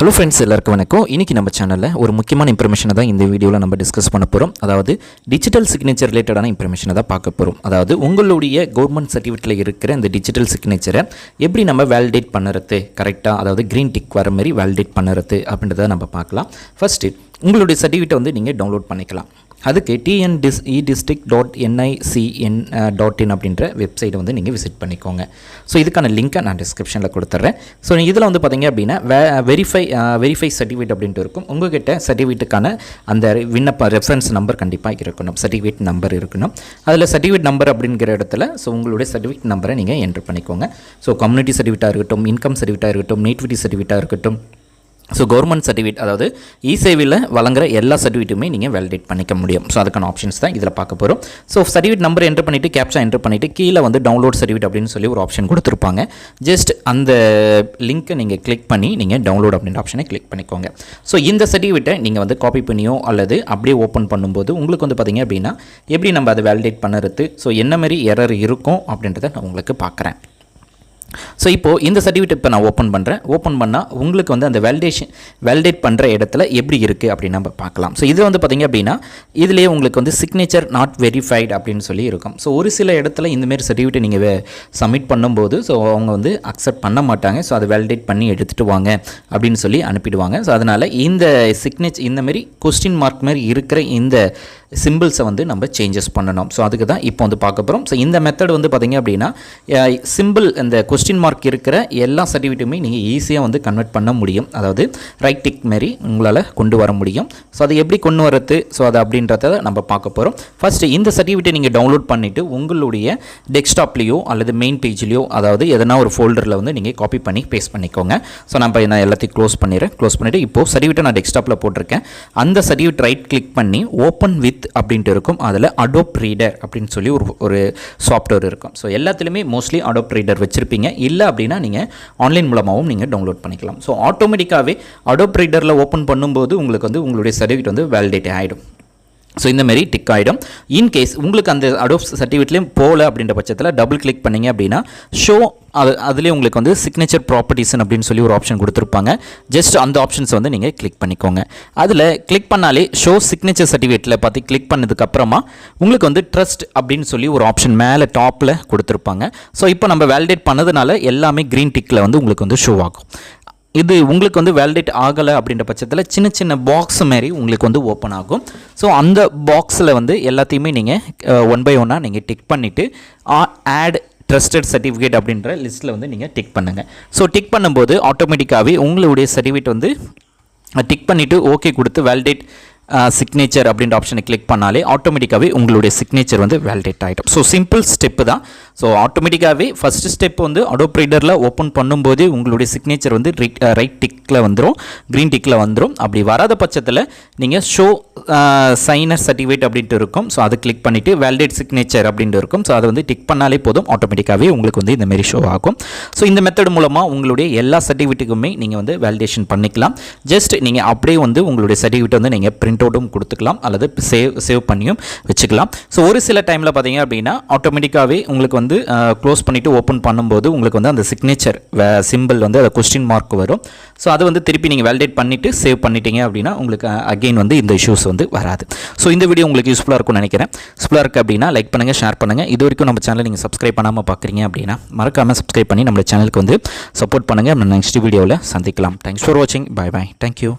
Hello friends எல்லாருக்கும் வணக்கம். இன்றைக்கி நம்ம சேனலில் ஒரு முக்கியமான இன்ஃபர்மேஷனை தான் இந்த வீடியோவில் நம்ம டிஸ்கஸ் பண்ண போகிறோம் அதாவது டிஜிட்டல் சிக்னேச்சர் ரிலேட்டடான இன்ஃபர்மேஷனை தான் பார்க்க போகிறோம் அதாவது உங்களுடைய கவர்மெண்ட் சர்டிஃபிகேட்டில் இருக்கிற இந்த டிஜிட்டல் சிக்னேச்சரை எப்படி நம்ம வேலிடேட் பண்ணுறது? கரெக்டாக அதாவது க்ரீன் டிக் வர மாதிரி வேலிடேட் பண்ணுறது அப்படின்றத நம்ம பார்க்கலாம். ஃபஸ்ட்டு உங்களுடைய சர்டிஃபிகேட்டை வந்து நீங்கள் டவுன்லோட் பண்ணிக்கலாம். அதுக்கு TN dish e district dot NICN dot in அப்படின்ற வெப்சைட்டை வந்து நீங்கள் விசிட் பண்ணிக்கோங்க. ஸோ இதுக்கான லிங்க்கை நான் டிஸ்கிரிப்ஷனில் கொடுத்துட்றேன் ஸோ இதில் வந்து பார்த்தீங்க அப்படின்னா வே வெரிஃபை வெரிஃபை சர்டிஃபிகேட் அப்படின்ட்டு இருக்கும். உங்ககிட்ட சர்டிஃபிகேட்டுக்கான அந்த விண்ணப்ப ரெஃபரன்ஸ் நம்பர் கண்டிப்பாக இருக்கணும். சர்டிஃபிகேட் நம்பர் இருக்கணும். அதில் சர்டிஃபிகேட் நம்பர் அப்படிங்கிற இடத்துல ஸோ உங்களுடைய சர்டிஃபிகேட் நம்பரை நீங்கள் என்ட்ரு பண்ணிக்கோங்க. ஸோ கம்யூனிட்டி சர்டிஃபிகேட்டாக இருக்கட்டும் இன்கம் சர்டிஃபிகேட்டாக இருக்கட்டும் நேட்டிவிட்டி சர்டிஃபிகேட்டாக இருக்கட்டும் ஸோ கவர்மெண்ட் சர்டிஃபிகேட் அதாவது இசேவையில் வழங்குற எல்லா சர்டிஃபிகேட்டுமே நீங்கள் வேலிடேட் பண்ணிக்க முடியும். ஸோ அதுக்கான ஆப்ஷன்ஸ் தான் இதில் பார்க்க போகிறோம் ஸோ சர்டிஃபிகேட் நம்பர் என்ட்ரு பண்ணிவிட்டு கேப்ஷா என்ட்ரு பண்ணிவிட்டு கீழே வந்து டவுன்லோட் சர்டிஃபிகேட் அப்படின்னு சொல்லி ஒரு ஆப்ஷன் கொடுத்துருப்பாங்க. ஜஸ்ட் அந்த லிங்க்கை நீங்கள் கிளிக் பண்ணி நீங்கள் டவுன்லோட் அப்படின்ற ஆப்ஷனை கிளிக் பண்ணிக்கோங்க. ஸோ இந்த சர்டிஃபிகேட்டை நீங்கள் வந்து காப்பி பண்ணியோ அல்லது அப்படியே ஓப்பன் பண்ணும்போது உங்களுக்கு வந்து பார்த்தீங்க அப்படின்னா எப்படி நம்ம அதை வேலிடேட் பண்ணுறது? ஸோ என்ன மாதிரி எரர் இருக்கும் அப்படின்றத நான் உங்களுக்கு பார்க்குறேன். ஸோ இப்போது இந்த சர்டிஃபிகேட் இப்போ நான் ஓப்பன் பண்ணுறேன் ஓப்பன் பண்ணால் உங்களுக்கு வந்து அந்த வேலிடேஷன் வேலிடேட் பண்ணுற இடத்துல எப்படி இருக்குது அப்படின்னு நம்ம பார்க்கலாம். ஸோ இது வந்து பார்த்திங்க அப்படின்னா இதுலேயே உங்களுக்கு வந்து சிக்னேச்சர் நாட் வெரிஃபைடு அப்படின்னு சொல்லி இருக்கும். ஸோ ஒரு சில இடத்துல இந்தமாரி சர்டிஃபிகேட் நீங்கள் சப்மிட் பண்ணும்போது ஸோ அவங்க வந்து அக்செப்ட் பண்ண மாட்டாங்க. ஸோ அதை வேலிடேட் பண்ணி எடுத்துகிட்டு வாங்க அப்படின்னு சொல்லி அனுப்பிடுவாங்க. ஸோ அதனால் இந்த சிக்னேச்சர் இந்தமாரி கொஸ்டின் மார்க் மாதிரி இருக்கிற இந்த சிம்பிள்ஸை வந்து நம்ம சேஞ்சஸ் பண்ணணும். ஸோ அதுக்கு தான் இப்போ வந்து பார்க்க போகிறோம் ஸோ இந்த மெத்தட் வந்து பார்த்திங்க அப்படின்னா சிம்பிள் இந்த கொஸ்டின் மார்க் இருக்கிற எல்லா சர்டிஃபிகேட்டுமே நீங்கள் ஈஸியாக வந்து கன்வெர்ட் பண்ண முடியும். அதாவது ரைட் டிக் மாரி உங்களால் கொண்டு வர முடியும். ஸோ அதை எப்படி கொண்டு வரது? ஸோ அது அப்படின்றத நம்ம பார்க்க போகிறோம் ஃபஸ்ட்டு இந்த சர்டிஃபிகேட்டை நீங்கள் டவுன்லோட் பண்ணிவிட்டு உங்களுடைய டெஸ்க்டாப்லேயோ அல்லது மெயின் பேஜ்லேயோ அதாவது எதனா ஒரு ஃபோல்டரில் வந்து நீங்கள் காப்பி பண்ணி பேஸ்ட் பண்ணிக்கோங்க. ஸோ நம்ம நான் எல்லாத்தையும் க்ளோஸ் பண்ணிடுறேன். க்ளோஸ் பண்ணிவிட்டு இப்போது சர்டிஃபிகேட்டை நான் டெஸ்க்டாப்பில் போட்டிருக்கேன். அந்த சர்டிஃபிகேட் ரைட் கிளிக் பண்ணி ஓப்பன் வித் அப்படின்ட்டு இருக்கும். அதில் அடோப் ரீடர் அப்படின்னு சொல்லி ஒரு ஒரு சாஃப்ட்வேர் இருக்கும். ஸோ எல்லாத்துலேயுமே மோஸ்ட்லி அடோப் ரீடர் வச்சுருப்பீங்க. இல்லை அப்படின்னா நீங்கள் ஆன்லைன் மூலமாகவும் நீங்கள் டவுன்லோட் பண்ணிக்கலாம். ஸோ ஆட்டோமேட்டிக்காகவே அடோப் ரீடரில் ஓப்பன் பண்ணும்போது உங்களுக்கு வந்து உங்களுடைய சர்டிஃபிகேட் வந்து வேலிடேட் ஆகிடும் ஸோ இந்த மாரி டிக் ஆகிடும் இன்கேஸ் உங்களுக்கு அந்த அடோப் சர்டிஃபிகேட்லேயும் போகல அப்படின்ற பட்சத்தில் டபுள் கிளிக் பண்ணிங்க அப்படின்னா ஷோ அது அதுலேயே உங்களுக்கு வந்து சிக்னேச்சர் ப்ராப்பர்ட்டிஸ்னு அப்படின்னு சொல்லி ஒரு ஆப்ஷன் கொடுத்துருப்பாங்க. ஜஸ்ட் அந்த ஆப்ஷன்ஸ் வந்து நீங்கள் கிளிக் பண்ணிக்கோங்க. அதில் கிளிக் பண்ணாலே ஷோ சிக்னேச்சர் சர்டிஃபிகேட்டில் பார்த்து கிளிக் பண்ணதுக்கப்புறமா உங்களுக்கு வந்து ட்ரஸ்ட் அப்படின்னு சொல்லி ஒரு ஆப்ஷன் மேலே டாப்பில் கொடுத்துருப்பாங்க. ஸோ இப்போ நம்ம வேலிடேட் பண்ணதுனால எல்லாமே க்ரீன் டிக்கில் வந்து உங்களுக்கு வந்து ஷோ ஆகும். இது உங்களுக்கு வந்து வேலிடேட் ஆகலை அப்படின்ற பட்சத்தில் சின்ன சின்ன பாக்ஸ் மாரி உங்களுக்கு வந்து ஓப்பன் ஆகும். ஸோ அந்த பாக்ஸில் வந்து எல்லாத்தையுமே நீங்கள் ஒன் பை ஒன்னாக நீங்கள் டிக் பண்ணிவிட்டு ஆட் ட்ரஸ்டட் சர்டிஃபிகேட் அப்படின்ற லிஸ்ட்டில் வந்து நீங்கள் டிக் பண்ணுங்கள் ஸோ டிக் பண்ணும்போது ஆட்டோமேட்டிக்காகவே உங்களுடைய சர்டிஃபிகேட் வந்து டிக் பண்ணிவிட்டு ஓகே கொடுத்து வேலிடேட் சிக்னேச்சர் அப்படின்ற ஆப்ஷனை கிளிக் பண்ணாலே ஆட்டோமேட்டிக்காகவே உங்களுடைய சிக்னேச்சர் வந்து வேலிடேட் ஆகிடும் ஸோ சிம்பிள் ஸ்டெப்பு தான். ஸோ ஆட்டோமேட்டிக்காகவே ஃபஸ்ட்டு ஸ்டெப் வந்து அடோப் ரீடரில் ஓப்பன் பண்ணும்போதே உங்களுடைய சிக்னேச்சர் வந்து ரைட் டிக்கில் வந்துடும் க்ரீன் டிக்கில் வந்துடும் அப்படி வராத பட்சத்தில் நீங்கள் ஷோ சைனர் சர்டிஃபிகேட் அப்படின்ட்டு இருக்கும். ஸோ அதை கிளிக் பண்ணிவிட்டு வேலிடேட் சிக்னேச்சர் அப்படின்ட்டு இருக்கும். ஸோ அதை வந்து டிக் பண்ணாலே போதும். ஆட்டோமேட்டிக்காகவே உங்களுக்கு வந்து இந்தமாரி ஷோ ஆகும். ஸோ இந்த மெத்தட் மூலமாக உங்களுடைய எல்லா சர்டிஃபிகேட்டுக்குமே நீங்கள் வந்து வேலிடேஷன் பண்ணிக்கலாம். ஜஸ்ட் நீங்கள் அப்படியே வந்து உங்களுடைய சர்டிஃபிகேட் வந்து நீங்கள் பிரிண்ட் பிரிண்டோடும் கொடுத்துக்கலாம் அல்லது சேவ் சேவ் பண்ணியும் வச்சுக்கலாம். ஸோ ஒரு சில டைமில் பார்த்தீங்க அப்படின்னா ஆட்டோமேட்டிக்காகவே உங்களுக்கு வந்து க்ளோஸ் பண்ணிவிட்டு ஓப்பன் பண்ணும்போது உங்களுக்கு வந்து அந்த சிக்னேச்சர் சிம்பிள் வந்து அதை கொஸ்டின் மார்க் வரும். ஸோ அதை வந்து திருப்பி நீங்கள் வேலிடேட் பண்ணிவிட்டு சேவ் பண்ணிட்டீங்க அப்படின்னா உங்களுக்கு அகெயின் வந்து இந்த இஷ்யூஸ் வந்து வராது. ஸோ இந்த வீடியோ உங்களுக்கு யூஸ்ஃபுல்லாக இருக்கும்னு நினைக்கிறேன். யூஸ்ஃபுல்லாக இருக்குது அப்படின்னா லைக் பண்ணுங்கள் ஷேர் பண்ணுங்கள் இது வரைக்கும் நம்ம சேனலை நீங்கள் சப்ஸ்கிரைப் பண்ணாமல் பார்க்குறீங்க அப்படின்னா மறக்காமல் சப்ஸ்கிரைப் பண்ணி நம்ம சேனலுக்கு வந்து சப்போர்ட் பண்ணுங்கள் நம்ம நெக்ஸ்ட் வீடியோவில் சந்திக்கலாம். தேங்க்ஸ் ஃபார் வாட்சிங் பை பாய் தேங்க்யூ